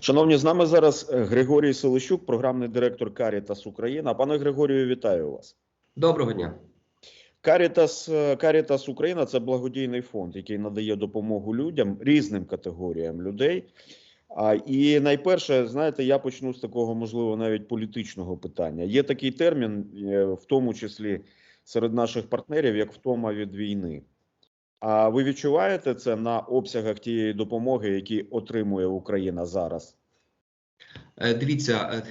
Шановні, з нами зараз е, Григорій Селищук, програмний директор Карітас Україна. Пане Григорію, вітаю вас. Доброго дня. Карітас е, Карітас Україна це благодійний фонд, який надає допомогу людям різним категоріям людей. А і найперше, знаєте, я почну з такого, можливо, навіть політичного питання. Є такий термін, е, в тому числі серед наших партнерів, як втома від війни. А ви відчуваєте це на обсягах тієї допомоги, які отримує Україна зараз? Е, Дивіться, е,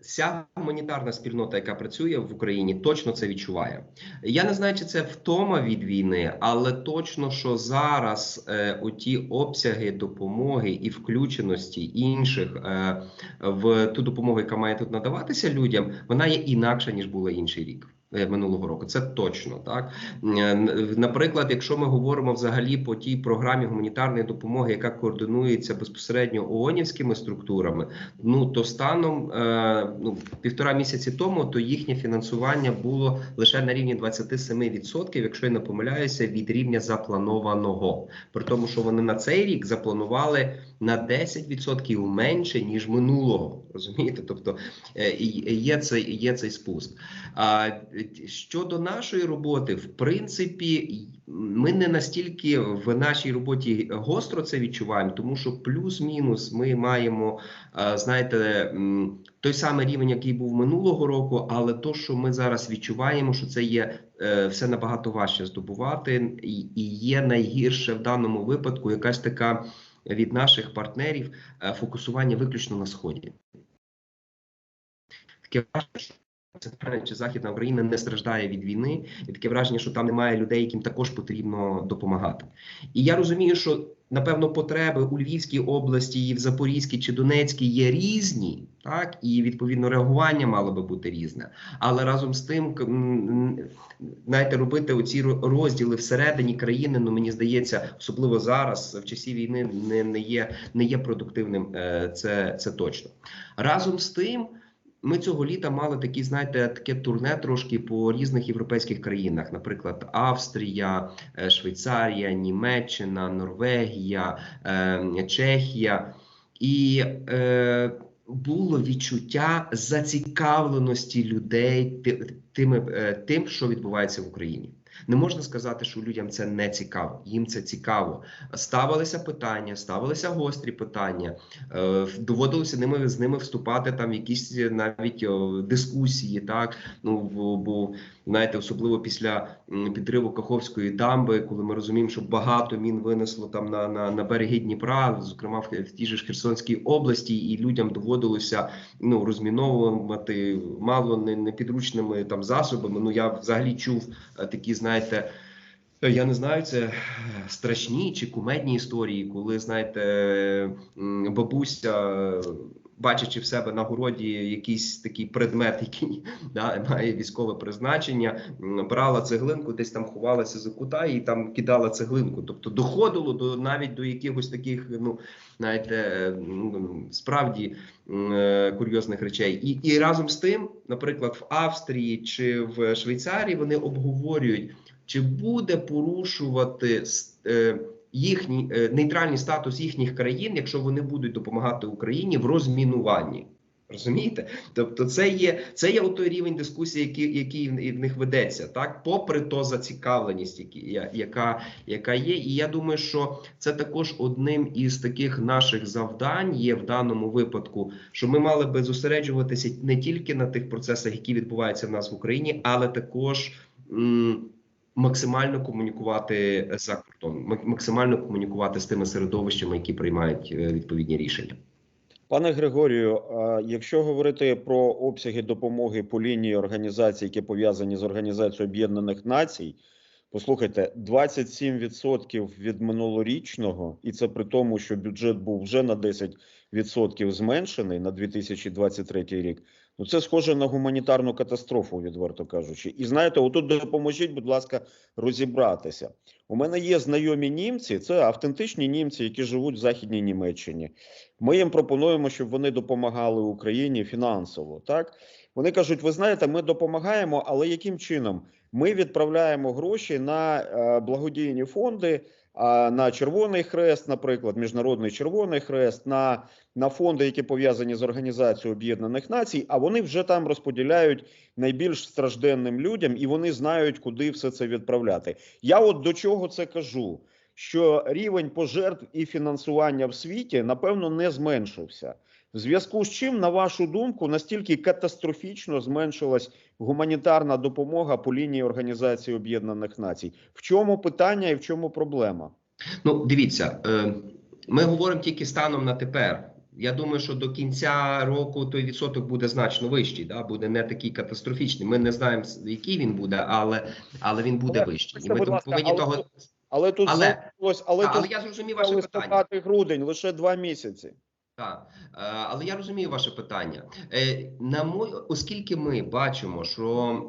вся гуманітарна спільнота, яка працює в Україні, точно це відчуває. Я не знаю, чи це втома від війни, але точно, що зараз е, оті обсяги допомоги і включеності інших е, в ту допомогу, яка має тут надаватися людям, вона є інакша ніж була інший рік. Е, Минулого року це точно так. Е, Наприклад, якщо ми говоримо взагалі по тій програмі гуманітарної допомоги, яка координується безпосередньо ООНівськими структурами, ну то станом е, ну, півтора місяці тому, то їхнє фінансування було лише на рівні 27%, якщо я не помиляюся, від рівня запланованого. При тому, що вони на цей рік запланували на 10% менше ніж минулого. Розумієте? Тобто є цей є цей спуск. А щодо нашої роботи, в принципі, ми не настільки в нашій роботі гостро це відчуваємо, тому що плюс-мінус ми маємо, е, знаєте, той самий рівень, який був минулого року, але то, що ми зараз відчуваємо, що це є е, все набагато важче здобувати, і, є найгірше в даному випадку якась така від наших партнерів е, фокусування виключно на сході. Таке враження, чи Західна Україна не страждає від війни, і таке враження, що там немає людей, яким також потрібно допомагати. І я розумію, що напевно потреби у Львівській області, і в Запорізькій чи Донецькій є різні, так і відповідно реагування мало би бути різне. Але разом з тим, знаєте, робити оці розділи всередині країни, ну мені здається, особливо зараз, в часі війни, не, не є не є продуктивним. е, Це, це точно. Разом з тим. Ми цього літа мали такі, знаєте, таке турне трошки по різних європейських країнах, наприклад, Австрія, е, Швейцарія, Німеччина, Норвегія, е, Чехія. І е, було відчуття зацікавленості людей тими, е, тим, що відбувається в Україні. Не можна сказати, що людям це не цікаво. Їм це цікаво. Ставилися питання, ставилися гострі питання. Е, доводилося ними з ними вступати там в якісь е, навіть дискусії. Так ну бо, знаєте, особливо після підриву Каховської дамби, коли ми розуміємо, що багато мін винесло там на, на, на береги Дніпра, зокрема в, в тій же ж Херсонській області, і людям доводилося ну розміновувати мало не, не підручними там засобами. Ну я взагалі чув е, такі, знаєте. Е, Я не знаю, це е, страшні чи кумедні історії, коли знаєте, бабуся, бачачи в себе на городі якийсь такий предмет, який да, має військове призначення, брала цеглинку, десь там ховалася за кута і там кидала цеглинку. Тобто доходило до навіть до якихось таких, ну знаєте, справді е, курйозних речей. І, і разом з тим, наприклад, в Австрії чи в Швейцарії вони обговорюють. Чи буде порушувати е, їхній е, нейтральний статус їхніх країн, якщо вони будуть допомагати Україні в розмінуванні? Розумієте? Тобто, це є це є той рівень дискусії, який, який в них ведеться, так попри то зацікавленість, які, яка, яка є, і я думаю, що це також одним із таких наших завдань є в даному випадку, що ми мали би зосереджуватися не тільки на тих процесах, які відбуваються в нас в Україні, але також. м, Максимально комунікувати за кордоном, мак- максимально комунікувати з тими середовищами, які приймають е, відповідні рішення. Пане Григорію, якщо говорити про обсяги допомоги по лінії організацій, які пов'язані з Організацією Об'єднаних Націй, послухайте, 27% від минулорічного, і це при тому, що бюджет був вже на 10% зменшений на 2023 рік. Ну це схоже на гуманітарну катастрофу, відверто кажучи. І знаєте, отут допоможіть, будь ласка, розібратися. У мене є знайомі німці, це автентичні німці, які живуть в Західній Німеччині. Ми їм пропонуємо, щоб вони допомагали Україні фінансово. Так вони кажуть: ви знаєте, ми допомагаємо, але яким чином? Ми відправляємо гроші на е, благодійні фонди, на Червоний Хрест, наприклад, Міжнародний Червоний Хрест, на, на фонди, які пов'язані з Організацією Об'єднаних Націй, а вони вже там розподіляють найбільш стражденним людям, і вони знають, куди все це відправляти. Я от до чого це кажу. Що рівень пожертв і фінансування в світі напевно не зменшився. В зв'язку з чим, на вашу думку, настільки катастрофічно зменшилась гуманітарна допомога по лінії Організації Об'єднаних Націй? В чому питання і в чому проблема? Ну, дивіться, е, ми говоримо тільки станом на тепер. Я думаю, що до кінця року той відсоток буде значно вищий, да? буде не такий катастрофічний. Ми не знаємо, який він буде, але, але він буде Але, вищий. І ми ласка, повинні але того. Але тут Але- залишилось, але, Але, тут я зрозумів ваше питання. грудень лише два місяці. Так, е, але я розумію ваше питання. Е, На мой, оскільки ми бачимо, що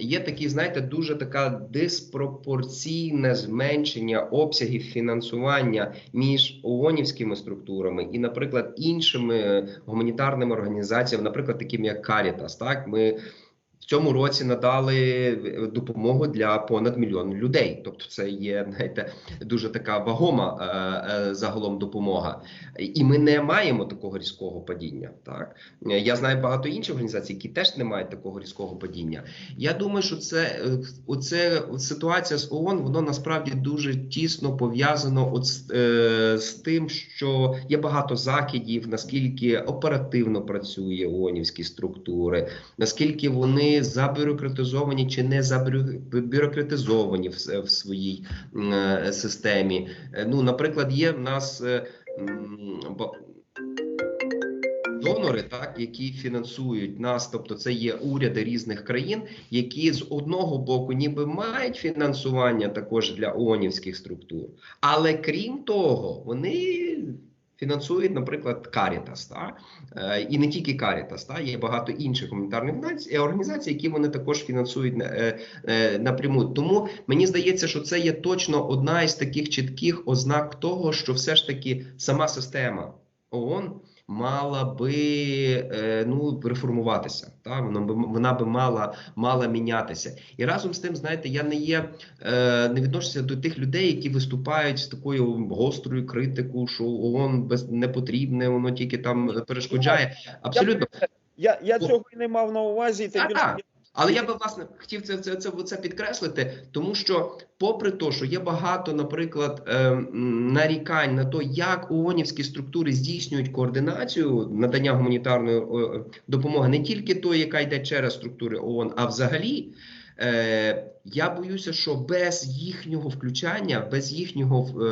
є такі, знаєте, дуже така диспропорційне зменшення обсягів фінансування між ООНівськими структурами і, наприклад, іншими гуманітарними організаціями, наприклад, такими як Caritas, Так, ми в цьому році надали допомогу для понад мільйон людей. Тобто, це є знаєте, дуже така вагома е, е, загалом допомога. І ми не маємо такого різкого падіння. Так Е, я знаю багато інших організацій, які теж не мають такого різкого падіння. Я думаю, що це е, оце ситуація з ООН, воно насправді дуже тісно пов'язано от з, е, з тим, що є багато закидів, наскільки оперативно працює ООНівські структури, наскільки вони забюрократизовані чи не забюрократизовані в, в своїй е, системі. Е, Ну, наприклад, є в нас. е, Донори, так які фінансують нас, тобто це є уряди різних країн, які з одного боку ніби мають фінансування також для ООНівських структур, але крім того, вони фінансують, наприклад, Caritas, та? Е, і не тільки Caritas, та? є багато інших гуманітарних організацій- організацій, які вони також фінансують е, е, напряму. Тому мені здається, що це є точно одна із таких чітких ознак того, що все ж таки сама система ООН мала би е, ну реформуватися. Та вона би вона би мала мала мінятися. І разом з тим, знаєте, я не є е, не відношуся до тих людей, які виступають з такою гострою критикою, що ООН без не потрібне, воно тільки там перешкоджає. Абсолютно. Я, я цього і не мав на увазі. Та, так. Але я би власне хотів це, це, це, це підкреслити, тому що, попри те, що є багато, наприклад, е, нарікань на те, як ООНівські структури здійснюють координацію надання гуманітарної допомоги, не тільки тої, яка йде через структури ООН, а взагалі. Е, я боюся, що без їхнього включання, без їхнього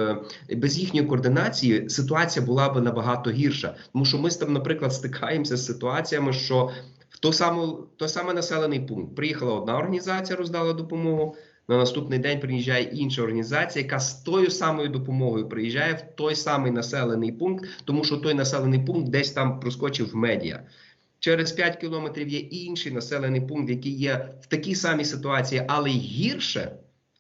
е, без їхньої координації ситуація була би набагато гірша. Тому що ми там, наприклад, стикаємося з ситуаціями, що в той самий, той самий населений пункт приїхала одна організація, роздала допомогу. На наступний день приїжджає інша організація, яка з тою самою допомогою приїжджає в той самий населений пункт, тому що той населений пункт десь там проскочив в медіа. Через 5 кілометрів є інший населений пункт, який є в такій самій ситуації, але й гірше,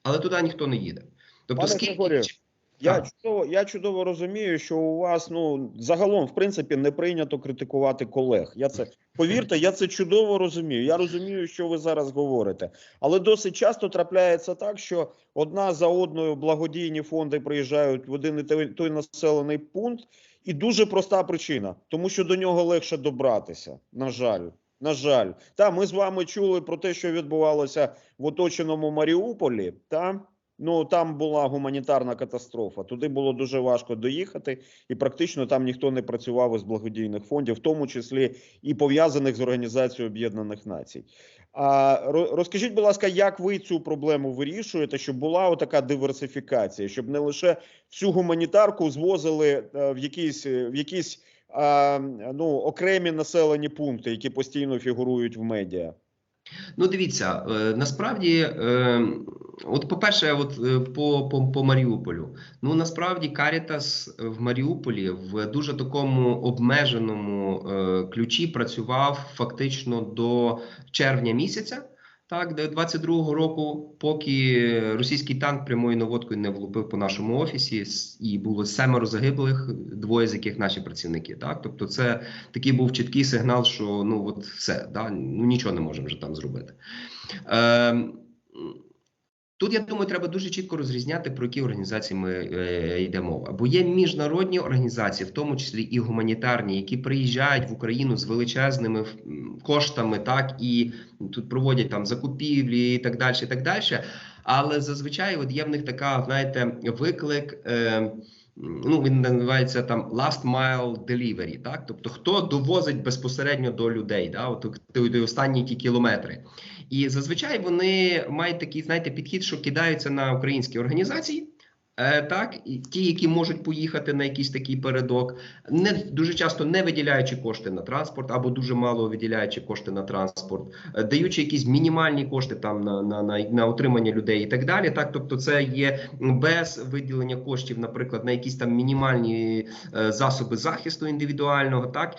але туди ніхто не їде. Тобто, Пане скільки Я чудово, я чудово розумію, що у вас ну загалом, в принципі, не прийнято критикувати колег. Я це повірте, я це чудово розумію. Я розумію, що ви зараз говорите. Але досить часто трапляється так, що одна за одною благодійні фонди приїжджають в один і той, той населений пункт, і дуже проста причина, тому що до нього легше добратися. На жаль. На жаль, та ми з вами чули про те, що відбувалося в оточеному Маріуполі. Та Ну там була гуманітарна катастрофа. Туди було дуже важко доїхати, і практично там ніхто не працював із благодійних фондів, в тому числі і пов'язаних з Організацією Об'єднаних Націй. А ро- розкажіть, будь ласка, як ви цю проблему вирішуєте, щоб була отака диверсифікація, щоб не лише всю гуманітарку звозили е, в якісь е, в якісь а, ну окремі населені пункти, які постійно фігурують в медіа? Ну, дивіться, е, насправді, е, от по-перше, от е, по, по, по Маріуполю. Ну насправді Карітас в Маріуполі в дуже такому обмеженому ключі працював фактично до червня місяця. Так, де 22-го року, поки російський танк прямою наводкою не влупив по нашому офісі, і було семеро загиблих, двоє з яких наші працівники. Так, тобто, це такий був чіткий сигнал, що ну от все, да, ну нічого не можемо вже там зробити. Е, Тут я думаю, треба дуже чітко розрізняти, про які організації ми е, йде мова. Бо є міжнародні організації, в тому числі і гуманітарні, які приїжджають в Україну з величезними коштами, так і тут проводять там закупівлі і так далі. і так далі. Але зазвичай от є в них така, знаєте, виклик. Е, Ну, він називається там last mile delivery, так? Тобто, хто довозить безпосередньо до людей, да? от останні ті кілометри. І зазвичай вони мають такий, знаєте, підхід, що кидаються на українські організації. Е, так, ті, які можуть поїхати на якийсь такий передок, не дуже часто не виділяючи кошти на транспорт або дуже мало виділяючи кошти на транспорт, е, даючи якісь мінімальні кошти там на, на, на, на утримання людей і так далі. Так, тобто, це є без виділення коштів, наприклад, на якісь там мінімальні е, засоби захисту індивідуального. Так,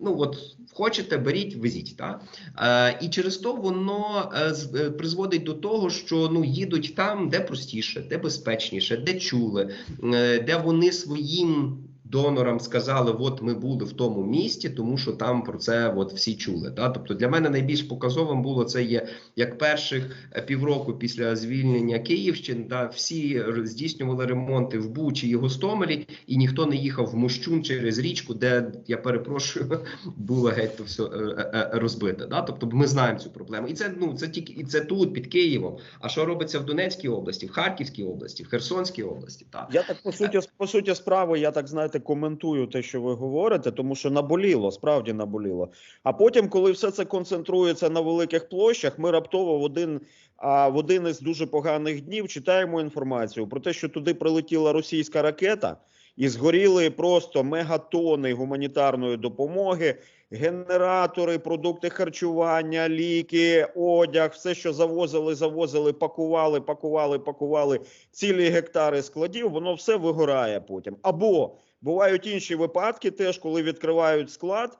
ну от хочете, беріть, везіть. Так? Е, і через то воно е, е, призводить до того, що ну їдуть там, де простіше, де безпечніше, де чули, е, де вони своїм. Донорам сказали, от ми були в тому місті, тому що там про це от всі чули. Да? Тобто для мене найбільш показовим було це є як перших е, півроку після звільнення Київщини, да, всі здійснювали ремонти в Бучі і Гостомелі, і ніхто не їхав в Мощун через річку, де я перепрошую, було геть то все е, е, розбите. Да? Тобто ми знаємо цю проблему. І це ну це тільки і це тут, під Києвом. А що робиться в Донецькій області, в Харківській області, в Херсонській області? Так. Я так по суті, по суті справи, я так знаєте, коментую те, що ви говорите, тому що наболіло, справді наболіло. А потім, коли все це концентрується на великих площах, ми раптово в один, а, в один із дуже поганих днів читаємо інформацію про те, що туди прилетіла російська ракета, і згоріли просто мегатони гуманітарної допомоги, генератори, продукти харчування, ліки, одяг, все, що завозили, завозили, пакували, пакували, пакували цілі гектари складів, воно все вигорає потім. Або бувають інші випадки, теж коли відкривають склад,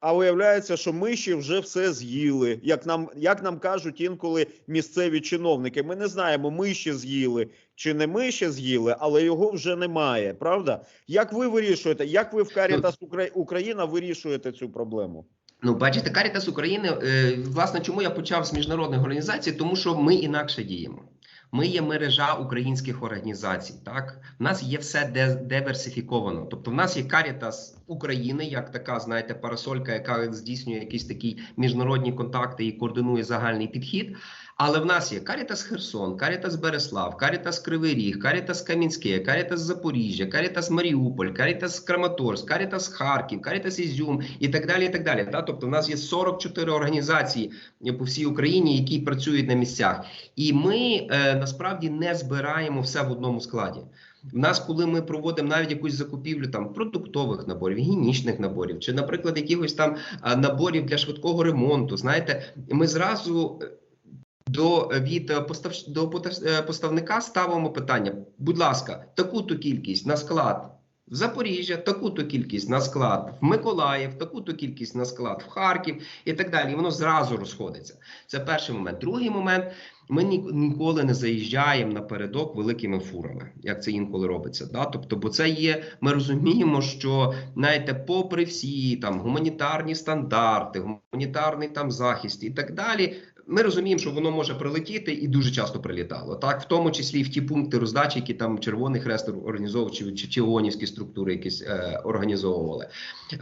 а виявляється, що миші вже все з'їли. Як нам, як нам кажуть інколи місцеві чиновники, ми не знаємо, миші з'їли чи не миші з'їли, але його вже немає. Правда? Як ви вирішуєте? Як ви в Карітас Укра- Україна вирішуєте цю проблему? Ну, бачите, Карітас України, е, власне, чому я почав з міжнародних організацій, тому що ми інакше діємо. Ми є мережа українських організацій. Так, в нас є все диверсифіковано. Тобто, в нас є Карітас України, як така, знаєте, парасолька, яка здійснює якісь такі міжнародні контакти і координує загальний підхід. Але в нас є Карітас Херсон, Карітас Береслав, Карітас Кривий Ріг, Карітас Кам'янське, Карітас Запоріжжя, Карітас Маріуполь, Карітас Краматорськ, Карітас Харків, Карітас Ізюм і так далі. І так далі. Та? Тобто, в нас є 44 організації по всій Україні, які працюють на місцях, і ми е, насправді не збираємо все в одному складі. В нас, коли ми проводимо навіть якусь закупівлю там продуктових наборів, гігієнічних наборів, чи, наприклад, якихось там наборів для швидкого ремонту, знаєте, ми зразу. Е, До від е, постав, до е, поставника ставимо питання: будь ласка, таку-то кількість на склад в Запоріжжя, таку-то кількість на склад в Миколаїв, таку-то кількість на склад в Харків і так далі. І воно зразу розходиться. Це перший момент. Другий момент. Ми ні- ніколи не заїжджаємо напередок великими фурами, як це інколи робиться. Да? Тобто, бо це є. Ми розуміємо, що знаєте, попри всі там гуманітарні стандарти, гуманітарний там захист і так далі. Ми розуміємо, що воно може прилетіти і дуже часто прилітало. Так, в тому числі в ті пункти роздачі, які там Червоний Хрест організовував, чи, чи, ООНівські структури якісь е, організовували. Е,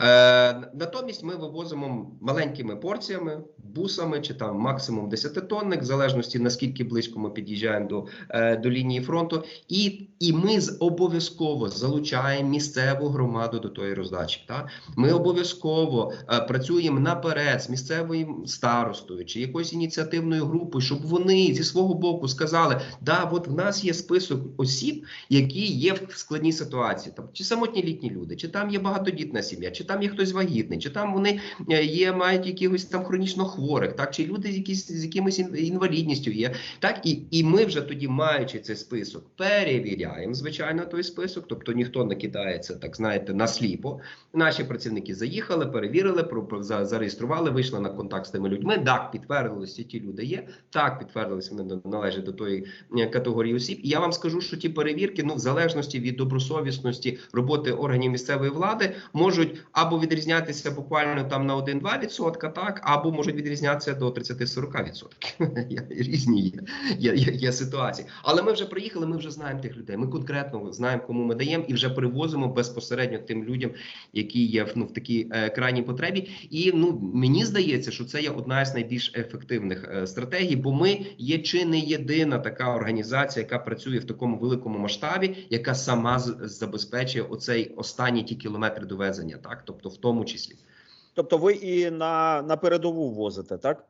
натомість ми вивозимо маленькими порціями, бусами чи там максимум 10-тонник, в залежності наскільки близько ми під'їжджаємо до, е, до лінії фронту, і, і ми обов'язково залучаємо місцеву громаду до тої роздачі. Так? Ми обов'язково е, працюємо наперед з місцевою старостою чи якоюсь ініціативною групою, щоб вони зі свого боку сказали: да, от в нас є список осіб, які є в складній ситуації, там чи самотні літні люди, чи там є багатодітна сім'я, чи там є хтось вагітний, чи там вони е, є, мають якихось там хронічно хворих, так чи люди з якісь з якимось інвалідністю є. Так і, і ми вже тоді, маючи цей список, перевіряємо звичайно той список, тобто ніхто не кидається, так знаєте, на сліпо. Наші працівники заїхали, перевірили, зареєстрували, вийшли на контакт з тими людьми. Так, підтвердилося, ті люди є. Так, підтвердилися, вони належать до тої е, категорії осіб. І я вам скажу, що ті перевірки, ну в залежності від добросовісності роботи органів місцевої влади, можуть або відрізнятися буквально там на 1-2 відсотка, так або можуть відрізнятися до 30-40%. Різні є, є, є, є ситуації. Але ми вже приїхали, ми вже знаємо тих людей. Ми конкретно знаємо, кому ми даємо, і вже перевозимо безпосередньо тим людям, які є ну, в такій е, крайній потребі. І ну мені здається, що це є одна з найбільш ефективних е, стратегій, бо ми є чи не єдина така організація, яка працює в такому великому масштабі, яка сама забезпечує оцей останній ті кілометри довезення, так тобто в тому числі. Тобто ви і на, на передову возите, так?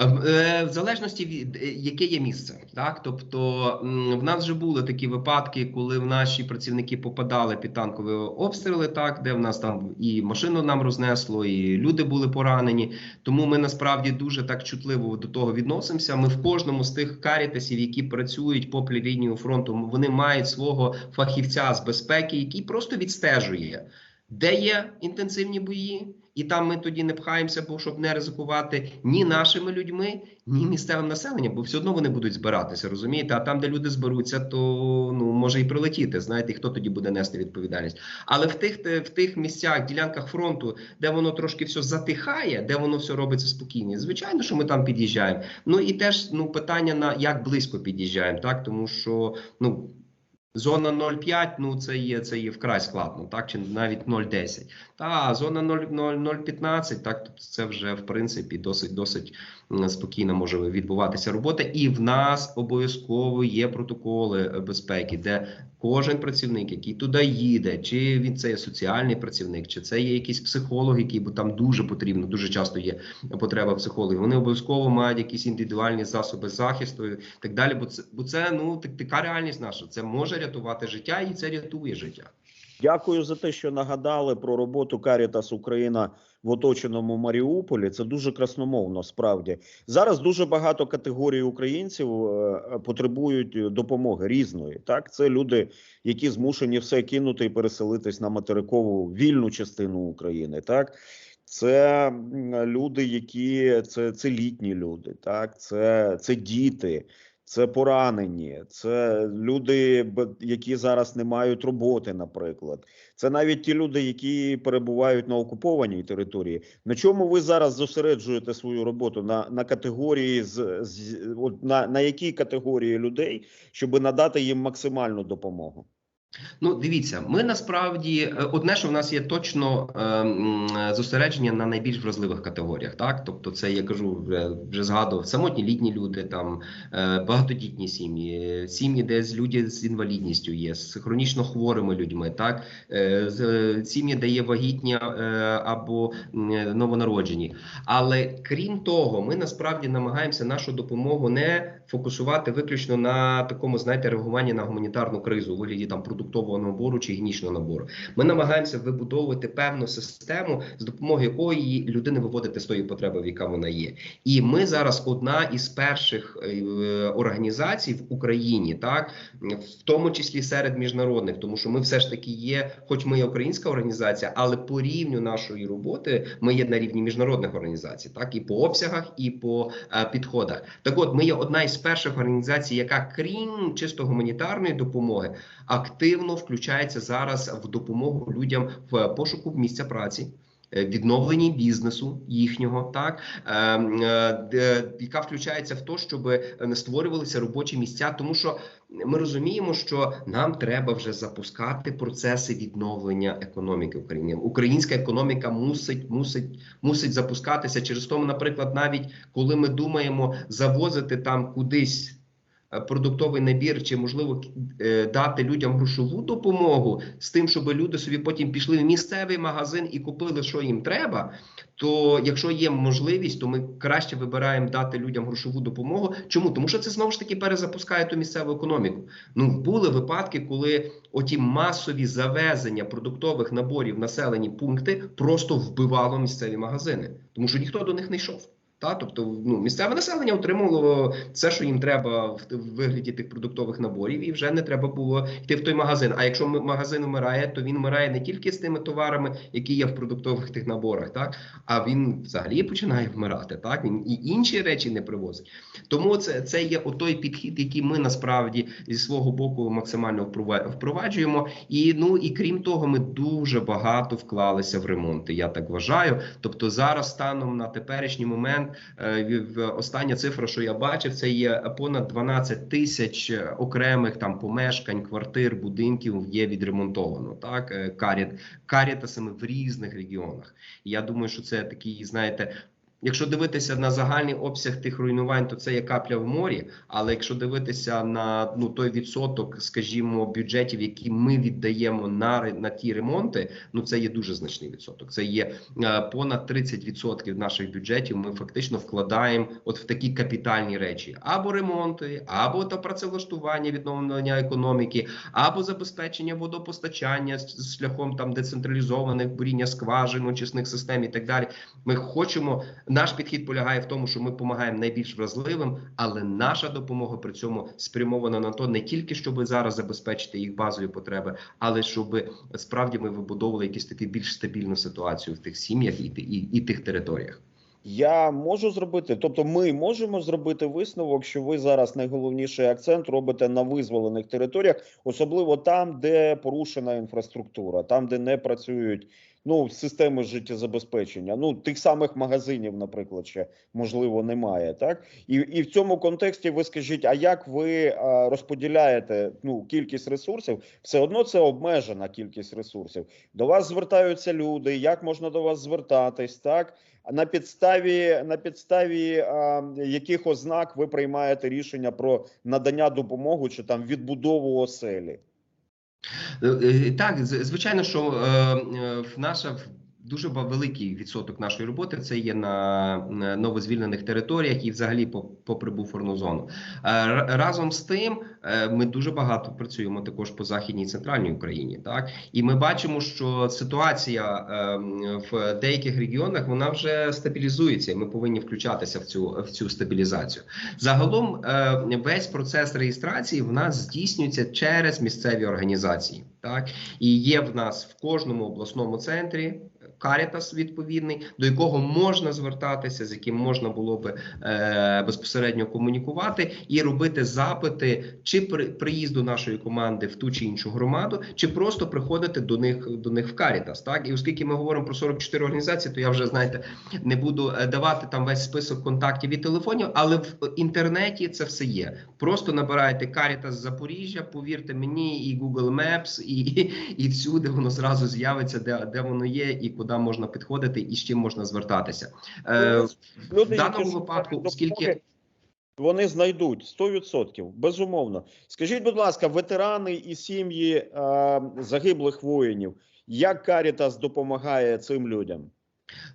Е, В залежності від е, яке є місце, так тобто в нас вже були такі випадки, коли в наші працівники попадали під танкові обстріли, так де в нас там і машину нам рознесло, і люди були поранені. Тому ми насправді дуже так чутливо до того відносимося. Ми в кожному з тих карітасів, які працюють попри лінію фронту, вони мають свого фахівця з безпеки, який просто відстежує, де є інтенсивні бої. І там ми тоді не пхаємося, бо щоб не ризикувати ні нашими людьми, ні місцевим населенням, бо все одно вони будуть збиратися, розумієте? А там, де люди зберуться, то ну може і прилетіти. Знаєте, і хто тоді буде нести відповідальність? Але в тих в тих місцях, ділянках фронту, де воно трошки все затихає, де воно все робиться спокійно, звичайно, що ми там під'їжджаємо. Ну і теж ну питання на як близько під'їжджаємо, так тому що ну. Зона 0,5, ну це є це є вкрай складно, так чи навіть 0,10. Та зона 0,15, так це вже в принципі досить досить спокійно може відбуватися робота. І в нас обов'язково є протоколи е, безпеки, де кожен працівник, який туди їде, чи він це є соціальний працівник, чи це є якийсь психолог, який бо там дуже потрібно, дуже часто є потреба психологів. Вони обов'язково мають якісь індивідуальні засоби захисту і так далі. Бо це бо це ну так- така реальність наша. Це може рятувати життя, і це рятує життя. Дякую за те, що нагадали про роботу Карітас Україна в оточеному Маріуполі. Це дуже красномовно. Справді зараз дуже багато категорій українців е, потребують допомоги різної. Так, це люди, які змушені все кинути і переселитись на материкову вільну частину України. Так. Це люди, які це, це літні люди, так це, це діти, це поранені, це люди, які зараз не мають роботи, наприклад. Це навіть ті люди, які перебувають на окупованій території. На чому ви зараз зосереджуєте свою роботу? На, на категорії з, з на, на якій категорії людей, щоб надати їм максимальну допомогу? Ну, дивіться, ми насправді е, одне, що в нас є точно е, зосередження на найбільш вразливих категоріях. Так, тобто, це я кажу, вже, вже згадував самотні літні люди, там е, багатодітні сім'ї, сім'ї, де з люди з інвалідністю є, з хронічно хворими людьми, так е, е, сім'ї, де є вагітні е, або е, новонароджені. Але крім того, ми насправді намагаємося нашу допомогу не фокусувати виключно на такому, знаєте, реагуванні на гуманітарну кризу у вигляді там продуктового набору чи гігієнічного набору. Ми намагаємося вибудовувати певну систему, з допомогою якої людини виводити з тої потреби, в яка вона є. І ми зараз одна із перших е, організацій в Україні, так в тому числі серед міжнародних, тому що ми все ж таки є, хоч ми є українська організація, але по рівню нашої роботи ми є на рівні міжнародних організацій, так і по обсягах, і по е, підходах. Так, от ми є одна із перших організацій, яка крім чисто гуманітарної допомоги, активно включається зараз в допомогу людям в пошуку місця праці. Е, Відновленні бізнесу їхнього, так е, е, яка включається в те, щоб не створювалися робочі місця, тому що ми розуміємо, що нам треба вже запускати процеси відновлення економіки України. Українська економіка мусить мусить мусить запускатися через тому, наприклад, навіть коли ми думаємо завозити там кудись. Е, Продуктовий набір, чи можливо е, дати людям грошову допомогу з тим, щоб люди собі потім пішли в місцевий магазин і купили, що їм треба. То якщо є можливість, то ми краще вибираємо дати людям грошову допомогу. Чому? Тому що це знову ж таки перезапускає ту місцеву економіку. Ну були випадки, коли оті масові завезення продуктових наборів населені пункти просто вбивало місцеві магазини, тому що ніхто до них не йшов. Та, тобто, ну місцеве населення отримувало все, що їм треба в, вигляді тих продуктових наборів, і вже не треба було йти в той магазин. А якщо магазин вмирає, то він вмирає не тільки з тими товарами, які є в продуктових тих наборах, так а він взагалі починає вмирати. Так він і інші речі не привозить. Тому це, це є отой підхід, який ми насправді зі свого боку максимально впроваджуємо. І ну і крім того, ми дуже багато вклалися в ремонти. Я так вважаю. Тобто, зараз станом на теперішній момент е, остання цифра, що я бачив, це є понад 12 тисяч окремих там помешкань, квартир, будинків є відремонтовано. Так е, каріт карітасами в різних регіонах. Я думаю, що це такий, знаєте. Якщо дивитися на загальний обсяг тих руйнувань, то це є капля в морі. Але якщо дивитися на ну той відсоток, скажімо, бюджетів, які ми віддаємо на на ті ремонти, ну це є дуже значний відсоток. Це є е, понад 30% наших бюджетів. Ми фактично вкладаємо от в такі капітальні речі: або ремонти, або та працевлаштування, відновлення економіки, або забезпечення водопостачання шляхом там децентралізованих буріння скважин, очисних систем і так далі. Ми хочемо. Наш підхід полягає в тому, що ми допомагаємо найбільш вразливим, але наша допомога при цьому спрямована на то не тільки щоб зараз забезпечити їх базові потреби, але щоб справді ми вибудовували якусь таку більш стабільну ситуацію в тих сім'ях і, і, і тих територіях. Я можу зробити, тобто ми можемо зробити висновок, що ви зараз найголовніший акцент робите на визволених територіях, особливо там, де порушена інфраструктура, там, де не працюють ну системи життєзабезпечення. Ну тих самих магазинів, наприклад, ще можливо немає. Так і, і в цьому контексті ви скажіть, а як ви а, розподіляєте ну кількість ресурсів? Все одно це обмежена кількість ресурсів. До вас звертаються люди. Як можна до вас звертатись? Так на підставі на підставі а, яких ознак ви приймаєте рішення про надання допомоги чи там відбудову оселі? Е, е, Так, звичайно, що е, наша дуже великий відсоток нашої роботи це є на новозвільнених територіях і взагалі по, попри буферну зону. Е, Разом з тим, е, ми дуже багато працюємо також по західній і центральній Україні. Так і ми бачимо, що ситуація е, в деяких регіонах вона вже стабілізується, і ми повинні включатися в цю в цю стабілізацію. Загалом е, весь процес реєстрації в нас здійснюється через місцеві організації. Так і є в нас в кожному обласному центрі. Карітас відповідний, до якого можна звертатися, з яким можна було би е, безпосередньо комунікувати і робити запити чи при приїзду нашої команди в ту чи іншу громаду, чи просто приходити до них до них в Карітас. Так і оскільки ми говоримо про 44 організації, то я вже знаєте не буду е, давати там весь список контактів і телефонів, але в інтернеті це все є. Просто набираєте Карітас Запоріжжя, повірте мені, і Google Maps, і, і всюди воно зразу з'явиться, де, де воно є, і куди можна підходити, і з чим можна звертатися. Е, в даному випадку, оскільки вони знайдуть 100%, безумовно. Скажіть, будь ласка, ветерани і сім'ї е, загиблих воїнів, як Карітас допомагає цим людям?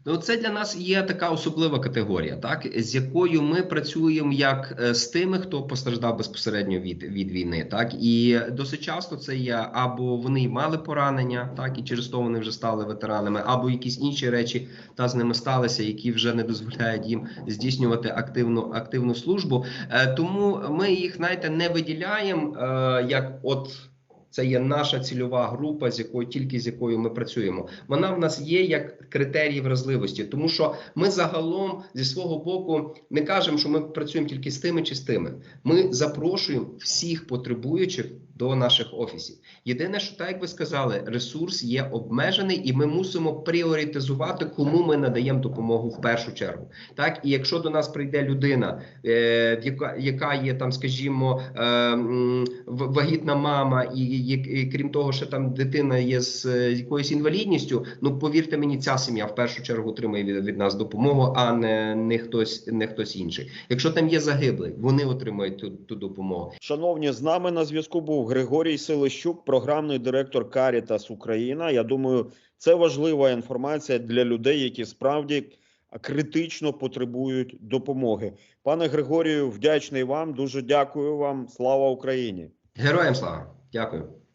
Ну, це для нас є така особлива категорія, так з якою ми працюємо як е, з тими, хто постраждав безпосередньо від, від війни, так і досить часто це є або вони мали поранення, так і через то вони вже стали ветеранами, або якісь інші речі та з ними сталися, які вже не дозволяють їм здійснювати активну активну службу. Е, тому ми їх знаєте, не виділяємо е, як от. Це є наша цільова група, з якою тільки з якою ми працюємо. Вона в нас є як критерій вразливості, тому що ми загалом зі свого боку не кажемо, що ми працюємо тільки з тими чи з тими. Ми запрошуємо всіх потребуючих до наших офісів. Єдине, що так як ви сказали, ресурс є обмежений, і ми мусимо пріоритизувати, кому ми надаємо допомогу в першу чергу. Так, і якщо до нас прийде людина, е, яка, є там, скажімо, е, вагітна мама, і, і, і крім того, що там дитина є з е, якоюсь інвалідністю, ну повірте мені, ця сім'я в першу чергу отримує від, від нас допомогу, а не, не хтось, не хтось інший. Якщо там є загиблий, вони отримують ту, ту допомогу. Шановні, з нами на зв'язку був Григорій Селищук, програмний директор Карітас Україна. Я думаю, це важлива інформація для людей, які справді критично потребують допомоги. Пане Григорію, вдячний вам. Дуже дякую вам. Слава Україні! Героям слава! Дякую.